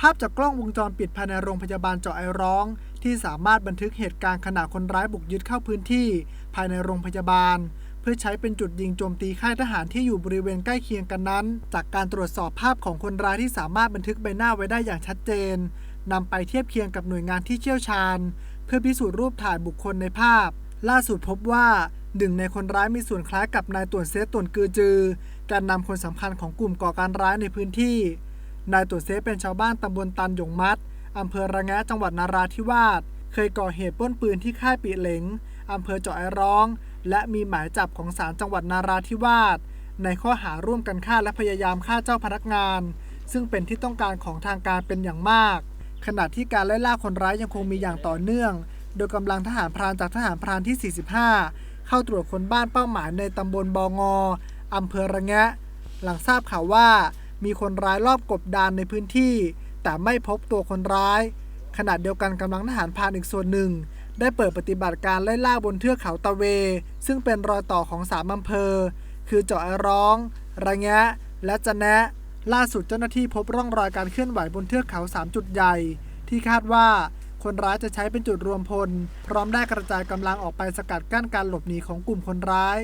ภาพจากกล้องวงจรปิดภายในโรงพยาบาลเจาะไอร้อง ที่สามารถบันทึกเหตุการณ์ขณะคนร้ายบุกยึดเข้าพื้นที่ ภายในโรงพยาบาล เพื่อใช้เป็นจุดยิงโจมตีค่ายทหารที่อยู่บริเวณใกล้เคียงกันนั้น จากการตรวจสอบภาพของคนร้ายที่สามารถบันทึกใบหน้าไว้ได้อย่างชัดเจนนำไปเทียบเคียงกับหน่วยงานที่เชี่ยวชาญ เพื่อพิสูจน์รูปถ่ายบุคคลในภาพ ล่าสุดพบว่าหนึ่งในคนร้ายมีส่วนคล้ายกับนายต่วนเซตต่วนกือจือการนำคนสำคัญของกลุ่มก่อการร้ายในพื้นที่ นายต่วนเซเป็นชาวบ้านตำบลตันหยงมัดอำเภอระแงะจังหวัดนาราธิวาส เคยก่อเหตุปล้นปืนที่ค่ายปีเหลงอำเภอเจาะไอร้อง และมีหมายจับของศาลจังหวัดนาราธิวาส ในข้อหาร่วมกันฆ่าและพยายามฆ่าเจ้าพนักงาน ซึ่งเป็นที่ต้องการของทางการเป็นอย่างมาก ขณะที่การไล่ล่าคนร้ายยังคงมีอย่างต่อเนื่อง โดยกำลังทหารพรานจากทหารพรานที่ 45 เข้าตรวจคนบ้านเป้าหมายในตำบลบองออำเภอระแงะ หลังทราบข่าวว่า มีคนร้ายรอบกบดานในพื้นที่ แต่ไม่พบตัวคนร้าย ขณะเดียวกันกำลังทหารพรานอีกส่วนหนึ่ง ได้เปิดปฏิบัติการไล่ล่าบนเทือกเขาตะเว ซึ่งเป็นรอยต่อของสามอำเภอ คือเจาะไอร้อง ระแงะ และจะแนะ ล่าสุดเจ้าหน้าที่พบร่องรอยการเคลื่อนไหวบนเทือกเขา 3 จุดใหญ่ ที่คาดว่าคนร้ายจะใช้เป็นจุดรวมพล พร้อมได้กระจายกำลังออกไปสกัดกั้นการหลบหนีของกลุ่มคนร้าย